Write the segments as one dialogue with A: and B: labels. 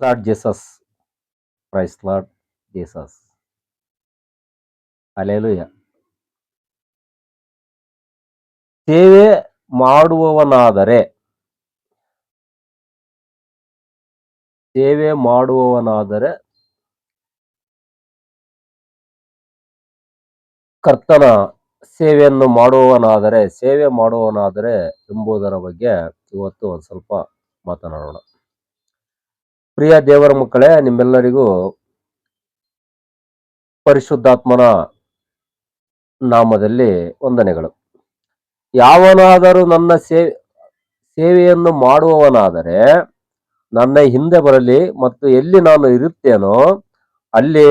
A: Lord Jesus praise Lord Jesus alleluia ಸೇವೆ ಮಾಡುವವನಾದರೆ ಸೇವೆ ಮಾಡುವವನಾದರೆ ಕರ್ತನ ಸೇವೆಯನ್ನು ಮಾಡುವವನಾದರೆ, ಸೇವೆ ಮಾಡುವವನಾದರೆ ಎಂಬುದರ ಬಗ್ಗೆ ಇವತ್ತು ಒಂದು ಸ್ವಲ್ಪ ಮಾತನಾಡೋಣ. ಪ್ರಿಯ ದೇವರ ಮಕ್ಕಳೇ, ನಿಮ್ಮೆಲ್ಲರಿಗೂ ಪರಿಶುದ್ಧಾತ್ಮನ ನಾಮದಲ್ಲಿ ವಂದನೆಗಳು. ಯಾವನಾದರೂ ನನ್ನ ಸೇ, ಸೇವೆಯನ್ನು ಮಾಡುವವನಾದರೆ ನನ್ನ ಹಿಂದೆ ಬರಲಿ ಮತ್ತು ಎಲ್ಲಿ ನಾನು ಇರುತ್ತೇನೋ ಅಲ್ಲಿ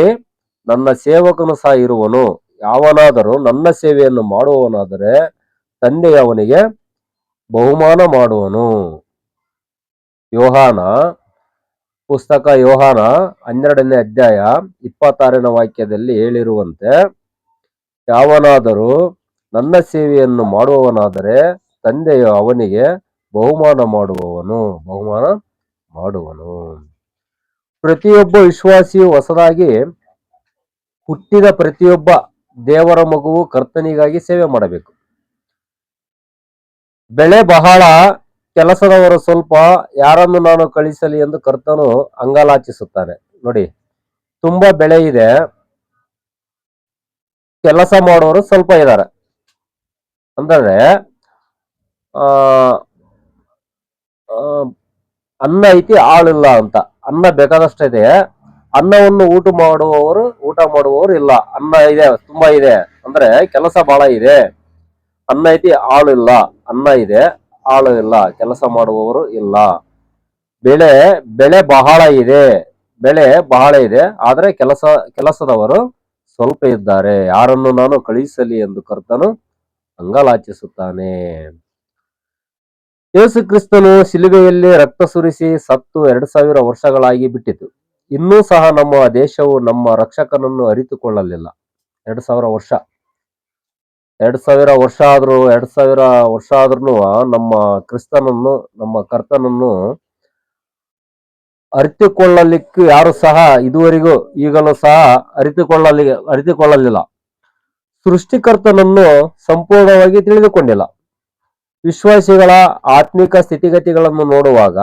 A: ನನ್ನ ಸೇವಕನು ಸಹ ಇರುವನು. ಯಾವನಾದರೂ ನನ್ನ ಸೇವೆಯನ್ನು ಮಾಡುವವನಾದರೆ ತಂದೆ ಅವನಿಗೆ ಬಹುಮಾನ ಮಾಡುವನು. ಯೋಹಾನ ಪುಸ್ತಕ ಯೋಹಾನ ಹನ್ನೆರಡನೇ ಅಧ್ಯಾಯ ಇಪ್ಪತ್ತಾರನೇ ವಾಕ್ಯದಲ್ಲಿ ಹೇಳಿರುವಂತೆ, ಯಾವನಾದರೂ ನನ್ನ ಸೇವೆಯನ್ನು ಮಾಡುವವನಾದರೆ ತಂದೆಯು ಅವನಿಗೆ ಬಹುಮಾನ ಮಾಡುವವನು, ಬಹುಮಾನ ಮಾಡುವನು. ಪ್ರತಿಯೊಬ್ಬ ವಿಶ್ವಾಸಿಯು ಹೊಸದಾಗಿ ಹುಟ್ಟಿದ ಪ್ರತಿಯೊಬ್ಬ ದೇವರ ಮಗುವು ಕರ್ತನಿಗಾಗಿ ಸೇವೆ ಮಾಡಬೇಕು. ಬೆಳೆ ಬಹಳ ಕೆಲಸದವರು ಸ್ವಲ್ಪ ಯಾರನ್ನು ನಾನು ಕಳಿಸಲಿ ಎಂದು ಕರ್ತನು ಅಂಗಲಾಚಿಸುತ್ತಾನೆ. ನೋಡಿ, ತುಂಬಾ ಬೆಳೆ ಇದೆ. ಕೆಲಸ ಮಾಡೋರು ಸ್ವಲ್ಪ ಇದ್ದಾರೆ. ಅಂದ್ರೆ ಅನ್ನ ಐತಿ ಆಳಿಲ್ಲ ಅಂತ. ಅನ್ನ ಬೇಕಾದಷ್ಟಿದೆ ಅನ್ನವನ್ನು ಊಟ ಮಾಡುವವರು ಊಟ ಮಾಡುವವರು ಇಲ್ಲ. ಅನ್ನ ಇದೆ, ತುಂಬಾ ಇದೆ. ಅಂದ್ರೆ, ಕೆಲಸ ಬಹಳ ಇದೆ. ಅನ್ನ ಐತಿ ಆಳು ಇಲ್ಲ ಅನ್ನ ಇದೆ. ಆಳು ಇಲ್ಲ ಕೆಲಸ ಮಾಡುವವರು ಇಲ್ಲ. ಬೆಳೆ ಬೆಳೆ ಬಹಳ ಇದೆ, ಬೆಳೆ ಬಹಳ ಇದೆ, ಆದರೆ ಕೆಲಸ, ಕೆಲಸದವರು ಸ್ವಲ್ಪ ಇದ್ದಾರೆ. ಯಾರನ್ನು ನಾನು ಕಳುಹಿಸಲಿ ಎಂದು ಕರ್ತನು ಅಂಗಲಾಚಿಸುತ್ತಾನೆ. ಯೇಸು ಕ್ರಿಸ್ತನು ಶಿಲುಬೆಯಲ್ಲಿ ರಕ್ತ ಸುರಿಸಿ ಸತ್ತು ಎರಡು ಸಾವಿರ ವರ್ಷಗಳಾಗಿ ಬಿಟ್ಟಿತು. ಇನ್ನೂ ಸಹ ನಮ್ಮ ದೇಶವು ನಮ್ಮ ರಕ್ಷಕನನ್ನು ಅರಿತುಕೊಳ್ಳಲಿಲ್ಲ. ಎರಡು ಸಾವಿರ ವರ್ಷ. ಎರಡ್ ಸಾವಿರ ವರ್ಷ ಆದರೂ, ಎರಡ್ ಸಾವಿರ ವರ್ಷ ಆದ್ರೂ ನಮ್ಮ ಕ್ರಿಸ್ತನನ್ನು, ನಮ್ಮ ಕರ್ತನನ್ನು ಅರಿತುಕೊಳ್ಳಲಿಕ್ಕೆ ಯಾರು ಸಹ ಇದುವರೆಗೂ ಈಗಲೂ ಸಹ ಅರಿತುಕೊಳ್ಳಲಿ, ಅರಿತುಕೊಳ್ಳಲಿಲ್ಲ. ಸೃಷ್ಟಿಕರ್ತನನ್ನು ಸಂಪೂರ್ಣವಾಗಿ ತಿಳಿದುಕೊಂಡಿಲ್ಲ. ವಿಶ್ವಾಸಿಗಳ ಆತ್ಮಿಕ ಸ್ಥಿತಿಗತಿಗಳನ್ನು ನೋಡುವಾಗ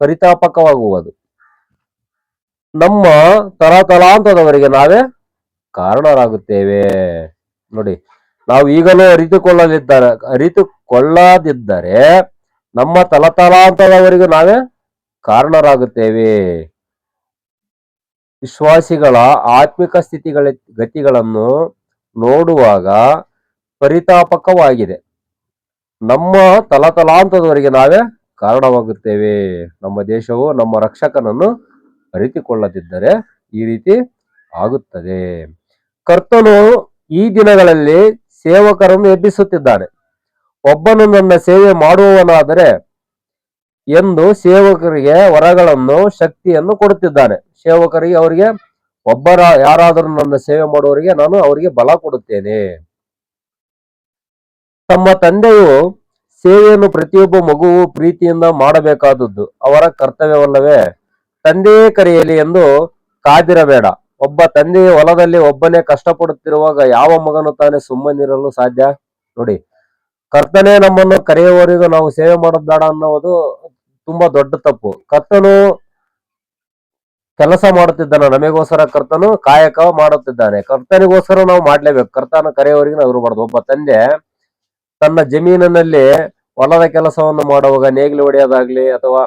A: ಪರಿತಾಪಕವಾಗುವುದು. ನಮ್ಮ ತಲಾಂತದವರಿಗೆ ನಾವೇ ಕಾರಣರಾಗುತ್ತೇವೆ. ನೋಡಿ ನಾವು ಈಗಲೂ ಅರಿತುಕೊಳ್ಳಲಿದ್ದಾರೆ. ಅರಿತುಕೊಳ್ಳದಿದ್ದರೆ ನಮ್ಮ ತಲತಲಾಂತದವರಿಗೂ ನಾವೇ ಕಾರಣರಾಗುತ್ತೇವೆ. ವಿಶ್ವಾಸಿಗಳ ಆತ್ಮಿಕ ಸ್ಥಿತಿಗಳ ಗತಿಗಳನ್ನು ನೋಡುವಾಗ ಪರಿತಾಪಕವಾಗಿದೆ. ನಮ್ಮ ತಲತಲಾಂತದವರಿಗೆ ನಾವೇ ಕಾರಣವಾಗುತ್ತೇವೆ. ನಮ್ಮ ದೇಶವು ನಮ್ಮ ರಕ್ಷಕನನ್ನು ಅರಿತುಕೊಳ್ಳದಿದ್ದರೆ ಈ ರೀತಿ ಆಗುತ್ತದೆ. ಕರ್ತನು ಈ ದಿನಗಳಲ್ಲಿ ಸೇವಕರನ್ನು ಎಬ್ಬಿಸುತ್ತಿದ್ದಾನೆ ಒಬ್ಬನು ನನ್ನ ಸೇವೆ ಮಾಡುವವನಾದರೆ ಎಂದು ಸೇವಕರಿಗೆ ವರಗಳನ್ನು, ಶಕ್ತಿಯನ್ನು ಕೊಡುತ್ತಿದ್ದಾನೆ. ಸೇವಕರಿಗೆ ಅವರಿಗೆ, ಒಬ್ಬರ ಯಾರಾದರೂ ನನ್ನ ಸೇವೆ ಮಾಡುವವರಿಗೆ ನಾನು ಅವರಿಗೆ ಬಲ ಕೊಡುತ್ತೇನೆ. ತಮ್ಮ ತಂದೆಯು ಸೇವೆಯನ್ನು ಪ್ರತಿಯೊಬ್ಬ ಮಗುವು ಪ್ರೀತಿಯಿಂದ ಮಾಡಬೇಕಾದದ್ದು ಅವರ ಕರ್ತವ್ಯವಲ್ಲವೇ. ತಂದೆಯೇ ಕರೆಯಲಿ ಎಂದು ಕಾದಿರಬೇಡ. ಒಬ್ಬ ತಂದೆ ಹೊಲದಲ್ಲಿ ಒಬ್ಬನೇ ಕಷ್ಟಪಡುತ್ತಿರುವಾಗ ಯಾವ ಮಗನು ತಾನೇ ಸುಮ್ಮನಿರಲು ಸಾಧ್ಯ? ನೋಡಿ, ಕರ್ತನೇ ನಮ್ಮನ್ನು ಕರೆಯುವವರೆಗೂ ನಾವು ಸೇವೆ ಮಾಡೋದು ಬೇಡ ಅನ್ನೋದು ತುಂಬಾ ದೊಡ್ಡ ತಪ್ಪು. ಕರ್ತನು ಕೆಲಸ ಮಾಡುತ್ತಿದ್ದಾನೆ, ನಮಗೋಸ್ಕರ ಕರ್ತನು ಕಾಯಕ ಮಾಡುತ್ತಿದ್ದಾನೆ. ಕರ್ತನಿಗೋಸ್ಕರ ನಾವು ಮಾಡ್ಲೇಬೇಕು. ಕರ್ತನ ಕರೆಯವರಿಗೆ ನಾವು ಇರಬಾರ್ದು. ಒಬ್ಬ ತಂದೆ ತನ್ನ ಜಮೀನಿನಲ್ಲಿ ಹೊಲದ ಕೆಲಸವನ್ನು ಮಾಡುವಾಗ ನೇಗಿಲು ಹೊಡೆಯೋದಾಗ್ಲಿ ಅಥವಾ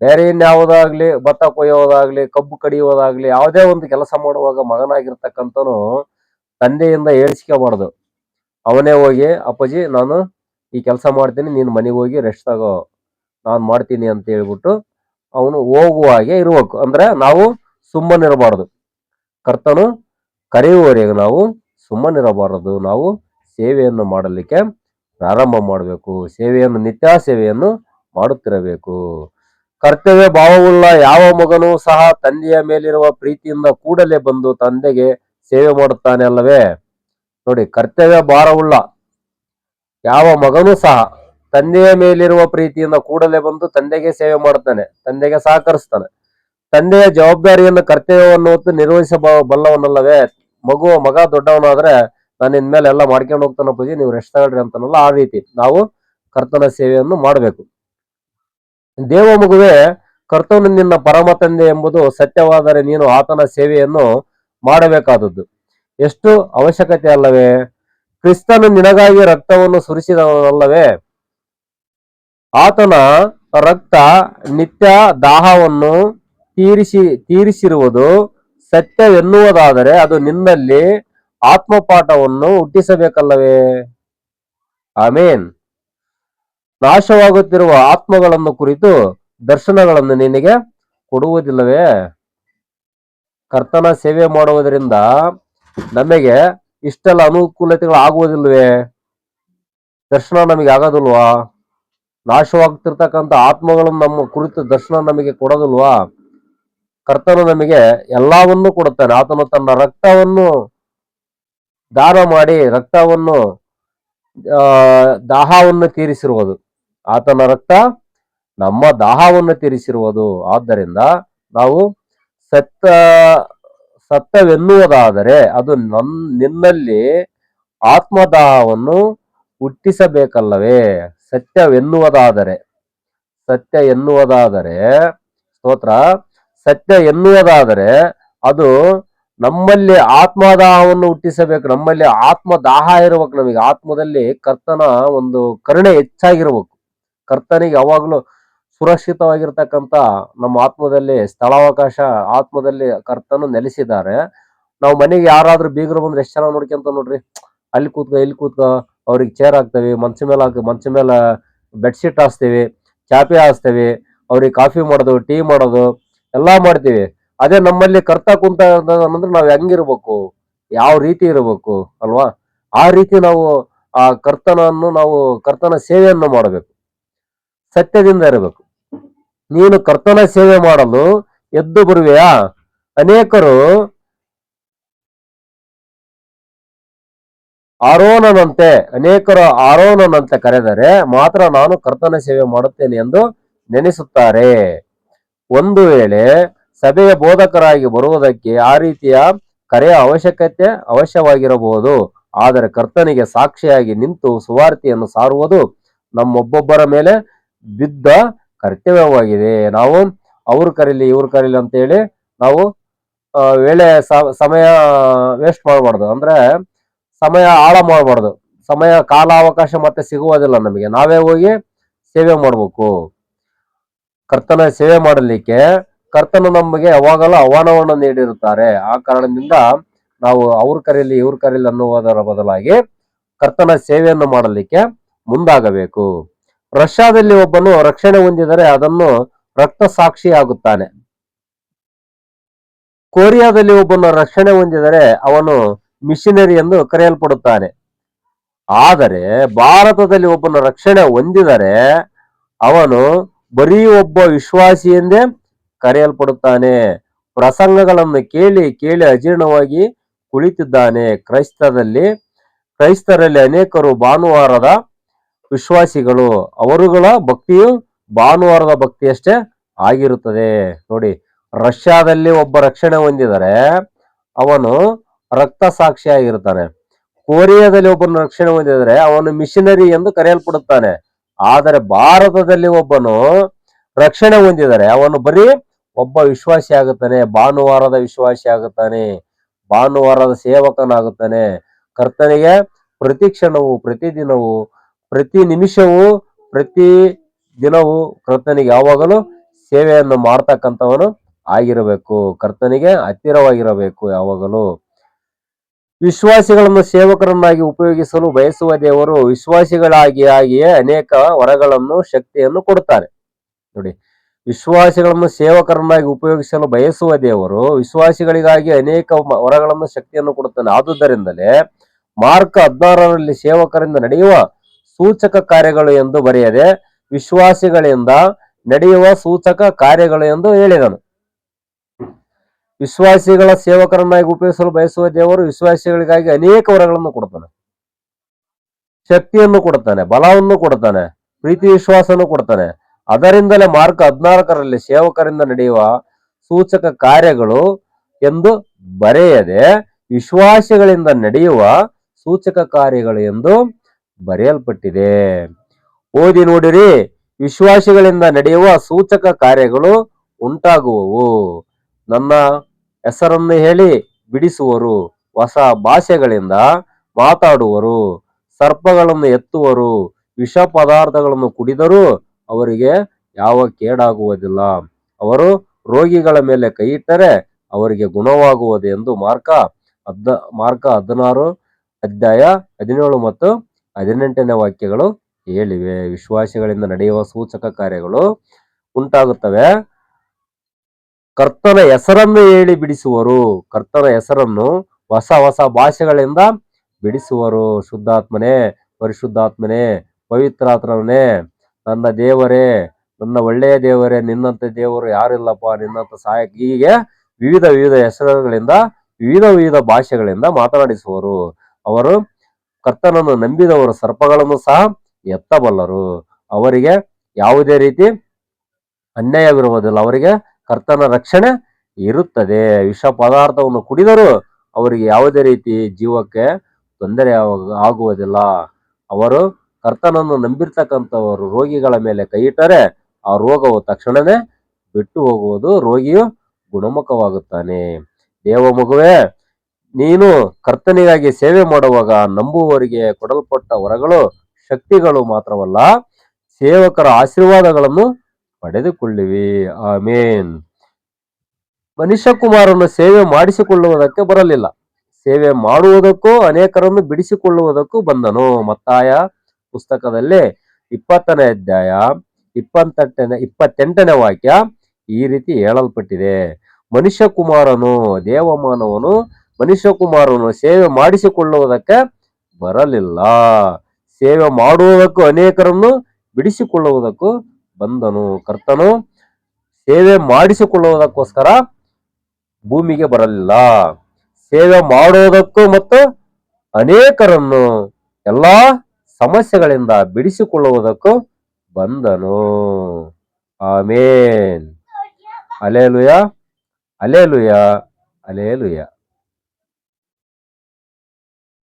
A: ಬೇರೆ ಇನ್ಯಾವುದಾಗ್ಲಿ ಭತ್ತ ಕೊಯ್ಯೋದಾಗ್ಲಿ, ಕಬ್ಬು ಕಡಿಯೋದಾಗ್ಲಿ, ಯಾವುದೇ ಒಂದು ಕೆಲಸ ಮಾಡುವಾಗ ಮಗನಾಗಿರ್ತಕ್ಕಂಥನು ತಂದೆಯಿಂದ ಹೇಳಿಸ್ಕೋಬಾರ್ದು ಅವನೇ ಹೋಗಿ, ಅಪ್ಪಾಜಿ, ನಾನು ಈ ಕೆಲಸ ಮಾಡ್ತೀನಿ, ನೀನು ಮನೆಗೆ ಹೋಗಿ ರೆಸ್ಟ್ ತಗೋ. ನಾನು ಮಾಡ್ತೀನಿ ಅಂತ ಹೇಳ್ಬಿಟ್ಟು ಅವನು ಹೋಗುವ ಹಾಗೆ ಇರಬೇಕು. ಅಂದ್ರೆ ನಾವು ಸುಮ್ಮನಿರಬಾರ್ದು. ಕರ್ತನು ಕರೆಯುವವರೆಗೆ ನಾವು ಸುಮ್ಮನಿರಬಾರದು. ನಾವು ಸೇವೆಯನ್ನು ಮಾಡಲಿಕ್ಕೆ ಪ್ರಾರಂಭ ಮಾಡಬೇಕು. ಸೇವೆಯನ್ನು ನಿತ್ಯ ಸೇವೆಯನ್ನು ಮಾಡುತ್ತಿರಬೇಕು. ಕರ್ತವ್ಯ ಭಾವವುಳ್ಳ ಯಾವ ಮಗನೂ ಸಹ ತಂದೆಯ ಮೇಲಿರುವ ಪ್ರೀತಿಯಿಂದ ಕೂಡಲೇ ಬಂದು ತಂದೆಗೆ ಸೇವೆ ಮಾಡುತ್ತಾನೆ ಅಲ್ಲವೇ? ನೋಡಿ, ಕರ್ತವ್ಯ ಭಾರವುಳ್ಳ ಯಾವ ಮಗನೂ ಸಹ ತಂದೆಯ ಮೇಲಿರುವ ಪ್ರೀತಿಯಿಂದ ಕೂಡಲೇ ಬಂದು ತಂದೆಗೆ ಸೇವೆ ಮಾಡುತ್ತಾನೆ, ತಂದೆಗೆ ಸಹಕರಿಸ್ತಾನೆ ತಂದೆಯ ಜವಾಬ್ದಾರಿಯನ್ನು ಕರ್ತವ್ಯವನ್ನು ಹೊತ್ತು ನಿರ್ವಹಿಸಬಲ್ಲವನಲ್ಲವೇ ಮಗು ಮಗ ದೊಡ್ಡವನಾದ್ರೆ ನಾನು ಇನ್ಮೇಲೆ ಎಲ್ಲ ಮಾಡ್ಕೊಂಡು ಹೋಗ್ತಾನ ಪೂಜೆ ನೀವು ರೆಸ್ಟ್ ತಗೊಳ್ರಿ ಅಂತನಲ್ಲ ಆ ರೀತಿ ನಾವು ಕರ್ತನ ಸೇವೆಯನ್ನು ಮಾಡಬೇಕು. ದೇವ ಮಗುವೆ, ಕರ್ತನು ನಿನ್ನ ಪರಮ ತಂದೆ ಎಂಬುದು ಸತ್ಯವಾದರೆ ನೀನು ಆತನ ಸೇವೆಯನ್ನು ಮಾಡಬೇಕಾದದ್ದು. ಎಷ್ಟು ಅವಶ್ಯಕತೆ ಅಲ್ಲವೇ? ಕ್ರಿಸ್ತನು ನಿನಗಾಗಿ ರಕ್ತವನ್ನು ಸುರಿಸಿದವನಲ್ಲವೇ? ಆತನ ರಕ್ತ ನಿತ್ಯ ದಾಹವನ್ನು ತೀರಿಸಿ, ತೀರಿಸಿರುವುದು ಸತ್ಯವೆನ್ನುವುದಾದರೆ ಅದು ನಿನ್ನಲ್ಲಿ ಆತ್ಮಪಾಠವನ್ನು ಹುಟ್ಟಿಸಬೇಕಲ್ಲವೇ? ಆಮೇನ್. ನಾಶವಾಗುತ್ತಿರುವ ಆತ್ಮಗಳನ್ನು ಕುರಿತು ದರ್ಶನಗಳನ್ನು ನಿನಗೆ ಕೊಡುವುದಿಲ್ಲವೇ? ಕರ್ತನ ಸೇವೆ ಮಾಡುವುದರಿಂದ ನಮಗೆ ಇಷ್ಟೆಲ್ಲ ಅನುಕೂಲತೆಗಳು ಆಗುವುದಿಲ್ಲವೇ ದರ್ಶನ ನಮಗೆ ಆಗೋದಿಲ್ವಾ? ನಾಶವಾಗ್ತಿರ್ತಕ್ಕಂಥ ಆತ್ಮಗಳನ್ನು ನಮ್ಮ ಕುರಿತು ದರ್ಶನ ನಮಗೆ ಕೊಡೋದಿಲ್ವಾ? ಕರ್ತನು ನಮಗೆ ಎಲ್ಲವನ್ನೂ ಕೊಡುತ್ತಾನೆ. ಆತನು ತನ್ನ ರಕ್ತವನ್ನು ದಾನ ಮಾಡಿ ರಕ್ತವನ್ನು ದಾಹವನ್ನು ತೀರಿಸಿರುವುದು. ಆತನ ರಕ್ತ ನಮ್ಮ ದಾಹವನ್ನು ತೀರಿಸಿರುವುದು. ಆದ್ದರಿಂದ ನಾವು ಸತ್ತ, ಸತ್ತವೆನ್ನುವುದಾದರೆ ಅದು ನನ್, ನಿನ್ನಲ್ಲಿ ಆತ್ಮದಾಹವನ್ನು ಹುಟ್ಟಿಸಬೇಕಲ್ಲವೇ? ಸತ್ಯವೆನ್ನುವುದಾದರೆ ಸತ್ಯ ಎನ್ನುವುದಾದರೆ ಸ್ತೋತ್ರ ಸತ್ಯ ಎನ್ನುವುದಾದರೆ ಅದು ನಮ್ಮಲ್ಲಿ ಆತ್ಮದಾಹವನ್ನು ಹುಟ್ಟಿಸಬೇಕು, ನಮ್ಮಲ್ಲಿ ಆತ್ಮದಾಹ ಇರಬೇಕು, ನಮಗೆ ಆತ್ಮದಲ್ಲಿ ಕರ್ತನ ಒಂದು ಕರುಣೆ ಹೆಚ್ಚಾಗಿರ್ಬೇಕು. ಕರ್ತನಿಗೆ ಯಾವಾಗಲೂ ಸುರಕ್ಷಿತವಾಗಿರ್ತಕ್ಕಂಥ ನಮ್ಮ ಆತ್ಮದಲ್ಲಿ ಸ್ಥಳಾವಕಾಶ, ಆತ್ಮದಲ್ಲಿ ಕರ್ತನು ನೆಲೆಸಿದ್ದಾರೆ. ನಾವು ಮನೆಗೆ ಯಾರಾದ್ರೂ ಬೀಗರು ಬಂದ್ರೆ ಎಷ್ಟು ಚೆನ್ನಾಗಿ ನೋಡ್ಕೊಂತ ನೋಡ್ರಿ. ಅಲ್ಲಿ ಕೂತ್ಕೋ, ಇಲ್ಲಿ ಕೂತ್ಕೋ, ಅವ್ರಿಗೆ ಚೇರ್ ಹಾಕ್ತೇವೆ, ಮಂಚ ಮೇಲೆ ಹಾಕಿ, ಮಂಚ ಮೇಲೆ ಬೆಡ್ಶೀಟ್ ಹಾಸ್ತೀವಿ ಚಾಪೆ ಹಾಸ್ತೀವಿ ಅವ್ರಿಗೆ ಕಾಫಿ ಮಾಡೋದು ಟೀ ಮಾಡೋದು, ಎಲ್ಲಾ ಮಾಡ್ತೀವಿ. ಅದೇ ನಮ್ಮಲ್ಲಿ ಕರ್ತ ಕುಂತ ಅಂದ್ರೆ ನಾವ್ ಹೆಂಗಿರ್ಬೇಕು? ಯಾವ ರೀತಿ ಇರಬೇಕು, ಅಲ್ವಾ? ಆ ರೀತಿ ನಾವು ಆ ಕರ್ತನನ್ನು ನಾವು, ಕರ್ತನ ಸೇವೆಯನ್ನು ಮಾಡಬೇಕು. ಸತ್ಯದಿಂದ ಇರಬೇಕು. ನೀನು ಕರ್ತನ ಸೇವೆ ಮಾಡಲು ಎದ್ದು ಬರುವೆಯಾ? ಅನೇಕರು ಆರೋನನಂತೆ ಅನೇಕರು ಆರೋನನಂತೆ ಕರೆದರೆ ಮಾತ್ರ ನಾನು ಕರ್ತನ ಸೇವೆ ಮಾಡುತ್ತೇನೆ ಎಂದು ನೆನೆಸುತ್ತಾರೆ. ಒಂದು ವೇಳೆ ಸಭೆಯ ಬೋಧಕರಾಗಿ ಬರುವುದಕ್ಕೆ ಆ ರೀತಿಯ ಕರೆಯ ಅವಶ್ಯಕತೆ ಅವಶ್ಯವಾಗಿರಬಹುದು. ಆದರೆ ಕರ್ತನಿಗೆ ಸಾಕ್ಷಿಯಾಗಿ ನಿಂತು ಸುವಾರ್ತೆಯನ್ನು ಸಾರುವುದು ನಮ್ಮೊಬ್ಬೊಬ್ಬರ ಮೇಲೆ ಬಿದ್ದ ಕರ್ತವ್ಯವಾಗಿದೆ. ನಾವು ಅವ್ರ ಕರೀಲಿ, ಇವ್ರು ಕರೀಲಿ ಅಂತ ಹೇಳಿ ನಾವು ವೇಳೆ ಸಮಯ ವೇಸ್ಟ್ ಮಾಡಬಾರ್ದು. ಅಂದ್ರೆ ಸಮಯ ಹಾಳ ಮಾಡಬಾರ್ದು. ಸಮಯ ಕಾಲ ಅವಕಾಶ ಮತ್ತೆ ಸಿಗುವುದಿಲ್ಲ ನಮಗೆ. ನಾವೇ ಹೋಗಿ ಸೇವೆ ಮಾಡಬೇಕು. ಕರ್ತನ ಸೇವೆ ಮಾಡಲಿಕ್ಕೆ ಕರ್ತನ ನಮಗೆ ಯಾವಾಗಲೂ ಆಹ್ವಾನವನ್ನು ನೀಡಿರುತ್ತಾರೆ. ಆ ಕಾರಣದಿಂದ ನಾವು ಅವ್ರ ಕರೀಲಿ, ಇವ್ರ ಕರೀಲಿ ಅನ್ನುವುದರ ಬದಲಾಗಿ ಕರ್ತನ ಸೇವೆಯನ್ನು ಮಾಡಲಿಕ್ಕೆ ಮುಂದಾಗಬೇಕು. ರಷ್ಯಾದಲ್ಲಿ ಒಬ್ಬನು ರಕ್ಷಣೆ ಹೊಂದಿದರೆ ಅದನ್ನು ರಕ್ತ ಸಾಕ್ಷಿ ಆಗುತ್ತಾನೆ. ಕೊರಿಯಾದಲ್ಲಿ ಒಬ್ಬನು ರಕ್ಷಣೆ ಹೊಂದಿದರೆ ಅವನು ಮಿಷನರಿ ಎಂದು ಕರೆಯಲ್ಪಡುತ್ತಾನೆ. ಆದರೆ ಭಾರತದಲ್ಲಿ ಒಬ್ಬನು ರಕ್ಷಣೆ ಹೊಂದಿದರೆ ಅವನು ಬರೀ ಒಬ್ಬ ವಿಶ್ವಾಸಿ ಎಂದೇ ಕರೆಯಲ್ಪಡುತ್ತಾನೆ. ಪ್ರಸಂಗಗಳನ್ನು ಕೇಳಿ ಕೇಳಿ ಅಜೀರ್ಣವಾಗಿ ಕುಳಿತಿದ್ದಾನೆ. ಕ್ರೈಸ್ತದಲ್ಲಿ ಕ್ರೈಸ್ತರಲ್ಲಿ ಅನೇಕರು ಭಾನುವಾರದ ವಿಶ್ವಾಸಿಗಳು ಅವರುಗಳ ಭಕ್ತಿಯು ಭಾನುವಾರದ ಭಕ್ತಿಯಷ್ಟೇ ಆಗಿರುತ್ತದೆ. ನೋಡಿ, ರಷ್ಯಾದಲ್ಲಿ ಒಬ್ಬ ರಕ್ಷಣೆ ಹೊಂದಿದರೆ ಅವನು ರಕ್ತ ಸಾಕ್ಷಿಯಾಗಿರ್ತಾನೆ ಕೊರಿಯಾದಲ್ಲಿ ಒಬ್ಬನು ರಕ್ಷಣೆ ಹೊಂದಿದರೆ ಅವನು ಮಿಷನರಿ ಎಂದು ಕರೆಯಲ್ಪಡುತ್ತಾನೆ. ಆದರೆ ಭಾರತದಲ್ಲಿ ಒಬ್ಬನು ರಕ್ಷಣೆ ಹೊಂದಿದರೆ ಅವನು ಬರೀ ಒಬ್ಬ ವಿಶ್ವಾಸಿ ಆಗುತ್ತಾನೆ, ಭಾನುವಾರದ ವಿಶ್ವಾಸಿ ಆಗುತ್ತಾನೆ, ಭಾನುವಾರದ ಸೇವಕನಾಗುತ್ತಾನೆ. ಕರ್ತನಿಗೆ ಪ್ರತಿ ಕ್ಷಣವು ಪ್ರತಿ ದಿನವೂ ಪ್ರತಿ ನಿಮಿಷವೂ, ಪ್ರತಿ ದಿನವೂ ಕರ್ತನಿಗೆ ಯಾವಾಗಲೂ ಸೇವೆಯನ್ನು ಮಾಡ್ತಕ್ಕಂಥವನು ಆಗಿರಬೇಕು. ಕರ್ತನಿಗೆ ಹತ್ತಿರವಾಗಿರಬೇಕು ಯಾವಾಗಲೂ. ವಿಶ್ವಾಸಿಗಳನ್ನು ಸೇವಕರನ್ನಾಗಿ ಉಪಯೋಗಿಸಲು ಬಯಸುವ ದೇವರು ವಿಶ್ವಾಸಿಗಳಾಗಿ ಆಗಿಯೇ ಅನೇಕ ವರಗಳನ್ನು, ಶಕ್ತಿಯನ್ನು ಕೊಡುತ್ತಾರೆ. ನೋಡಿ, ವಿಶ್ವಾಸಿಗಳನ್ನು ಸೇವಕರನ್ನಾಗಿ ಉಪಯೋಗಿಸಲು ಬಯಸುವ ದೇವರು ವಿಶ್ವಾಸಿಗಳಿಗಾಗಿ ಅನೇಕ ವರಗಳನ್ನು, ಶಕ್ತಿಯನ್ನು ಕೊಡುತ್ತಾನೆ. ಆದುದರಿಂದಲೇ ಮಾರ್ಕ್ ಹದಿನಾರರಲ್ಲಿ ಸೇವಕರಿಂದ ನಡೆಯುವ ಸೂಚಕ ಕಾರ್ಯಗಳು ಎಂದು ಬರೆಯದೆ ವಿಶ್ವಾಸಿಗಳಿಂದ ನಡೆಯುವ ಸೂಚಕ ಕಾರ್ಯಗಳು ಎಂದು ಹೇಳಿದನು. ವಿಶ್ವಾಸಿಗಳ ಸೇವಕರನ್ನಾಗಿ ಉಪಯೋಗಿಸಲು ಬಯಸುವ ದೇವರು ವಿಶ್ವಾಸಿಗಳಿಗಾಗಿ ಅನೇಕ ವರಗಳನ್ನು ಕೊಡ್ತಾನೆ ಶಕ್ತಿಯನ್ನು ಕೊಡ್ತಾನೆ ಬಲವನ್ನು ಕೊಡ್ತಾನೆ ಪ್ರೀತಿ ವಿಶ್ವಾಸವನ್ನು ಕೊಡ್ತಾನೆ ಅದರಿಂದಲೇ ಮಾರ್ಕ್ ಹದಿನಾಲ್ಕರಲ್ಲಿ ಸೇವಕರಿಂದ ನಡೆಯುವ ಸೂಚಕ ಕಾರ್ಯಗಳು ಎಂದು ಬರೆಯದೆ ವಿಶ್ವಾಸಗಳಿಂದ ನಡೆಯುವ ಸೂಚಕ ಕಾರ್ಯಗಳು ಎಂದು ಬರೆಯಲ್ಪಟ್ಟಿದೆ. ಓದಿ ನೋಡಿರಿ, ವಿಶ್ವಾಸಿಗಳಿಂದ ನಡೆಯುವ ಸೂಚಕ ಕಾರ್ಯಗಳು ಉಂಟಾಗುವವು. ನನ್ನ ಹೆಸರನ್ನು ಹೇಳಿ ಬಿಡಿಸುವರು, ಹೊಸ ಭಾಷೆಗಳಿಂದ ಮಾತಾಡುವರು, ಸರ್ಪಗಳನ್ನು ಎತ್ತುವರು, ವಿಷ ಪದಾರ್ಥಗಳನ್ನು ಕುಡಿದರೂ ಅವರಿಗೆ ಯಾವ ಕೇಡಾಗುವುದಿಲ್ಲ. ಅವರು ರೋಗಿಗಳ ಮೇಲೆ ಕೈ ಇಟ್ಟರೆ ಅವರಿಗೆ ಗುಣವಾಗುವುದು ಎಂದು ಮಾರ್ಕ ಹದ್ ಮಾರ್ಕ ಹದಿನಾರು ಅಧ್ಯಾಯ ಹದಿನೇಳು ಮತ್ತು ಹದಿನೆಂಟನೇ ವಾಕ್ಯಗಳು ಹೇಳಿವೆ. ವಿಶ್ವಾಸಿಗಳಿಂದ ನಡೆಯುವ ಸೂಚಕ ಕಾರ್ಯಗಳು ಉಂಟಾಗುತ್ತವೆ. ಕರ್ತನ ಹೆಸರನ್ನು ಹೇಳಿ ಬಿಡಿಸುವರು. ಕರ್ತನ ಹೆಸರನ್ನು ಹೊಸ ಹೊಸ ಭಾಷೆಗಳಿಂದ ಬಿಡಿಸುವರು. ಶುದ್ಧಾತ್ಮನೇ, ಪರಿಶುದ್ಧಾತ್ಮನೇ, ಪವಿತ್ರಾತ್ಮನೇ, ನನ್ನ ದೇವರೇ, ನನ್ನ ಒಳ್ಳೆಯ ದೇವರೇ ನಿನ್ನಂತ ದೇವರು ಯಾರಿಲ್ಲಪ್ಪ ನಿನ್ನಂತ ಸಹಾಯಕ, ಹೀಗೆ ವಿವಿಧ ವಿವಿಧ ಹೆಸರುಗಳಿಂದ, ವಿವಿಧ ವಿವಿಧ ಭಾಷೆಗಳಿಂದ ಮಾತನಾಡಿಸುವರು. ಅವರು ಕರ್ತನನ್ನು ನಂಬಿದವರು ಸರ್ಪಗಳನ್ನು ಸಹ ಎತ್ತಬಲ್ಲರು. ಅವರಿಗೆ ಯಾವುದೇ ರೀತಿ ಅನ್ಯಾಯವಿರುವುದಿಲ್ಲ. ಅವರಿಗೆ ಕರ್ತನ ರಕ್ಷಣೆ ಇರುತ್ತದೆ. ವಿಷ ಪದಾರ್ಥವನ್ನು ಕುಡಿದರೂ ಅವರಿಗೆ ಯಾವುದೇ ರೀತಿ ಜೀವಕ್ಕೆ ತೊಂದರೆ ಆಗುವುದಿಲ್ಲ. ಅವರು ಕರ್ತನನ್ನು ನಂಬಿರ್ತಕ್ಕಂಥವರು ರೋಗಿಗಳ ಮೇಲೆ ಕೈ ಇಟ್ಟರೆ ಆ ರೋಗವು ತಕ್ಷಣವೇ ಬಿಟ್ಟು ಹೋಗುವುದು ರೋಗಿಯು ಗುಣಮುಖವಾಗುತ್ತಾನೆ. ದೇವ ಮಗುವೆ ನೀನು ಕರ್ತನಿಗಾಗಿ ಸೇವೆ ಮಾಡುವಾಗ ನಂಬುವವರಿಗೆ ಕೊಡಲ್ಪಟ್ಟ ವರಗಳು ಶಕ್ತಿಗಳು ಮಾತ್ರವಲ್ಲ, ಸೇವಕರ ಆಶೀರ್ವಾದಗಳನ್ನು ಪಡೆದುಕೊಳ್ಳಿವಿ ಆಮೇನ್. ಮನುಷ್ಯ ಕುಮಾರನು ಸೇವೆ ಮಾಡಿಸಿಕೊಳ್ಳುವುದಕ್ಕೆ ಬರಲಿಲ್ಲ. ಸೇವೆ ಮಾಡುವುದಕ್ಕೂ ಅನೇಕರನ್ನು ಬಿಡಿಸಿಕೊಳ್ಳುವುದಕ್ಕೂ ಬಂದನು. ಮತ್ತಾಯ ಪುಸ್ತಕದಲ್ಲಿ ಇಪ್ಪತ್ತನೇ ಅಧ್ಯಾಯ, ಇಪ್ಪತ್ತೆಂಟನೇ ಇಪ್ಪತ್ತೆಂಟನೇ ವಾಕ್ಯ ಈ ರೀತಿ ಹೇಳಲ್ಪಟ್ಟಿದೆ. ಮನುಷ್ಯ ಕುಮಾರನು, ದೇವಮಾನವನು ಮನುಷ್ಯ ಕುಮಾರನು ಸೇವೆ ಮಾಡಿಸಿಕೊಳ್ಳುವುದಕ್ಕೆ ಬರಲಿಲ್ಲ. ಸೇವೆ ಮಾಡುವುದಕ್ಕೂ ಅನೇಕರನ್ನು ಬಿಡಿಸಿಕೊಳ್ಳುವುದಕ್ಕೂ ಬಂದನು. ಕರ್ತನು ಸೇವೆ ಮಾಡಿಸಿಕೊಳ್ಳುವುದಕ್ಕೋಸ್ಕರ ಭೂಮಿಗೆ ಬರಲಿಲ್ಲ. ಸೇವೆ ಮಾಡುವುದಕ್ಕೂ ಮತ್ತು ಅನೇಕರನ್ನು ಎಲ್ಲಾ ಸಮಸ್ಯೆಗಳಿಂದ ಬಿಡಿಸಿಕೊಳ್ಳುವುದಕ್ಕೂ ಬಂದನು. ಆಮೇನ್. ಅಲೇಲುಯ. ಅಲೇಲುಯ. ಅಲೇಲುಯ.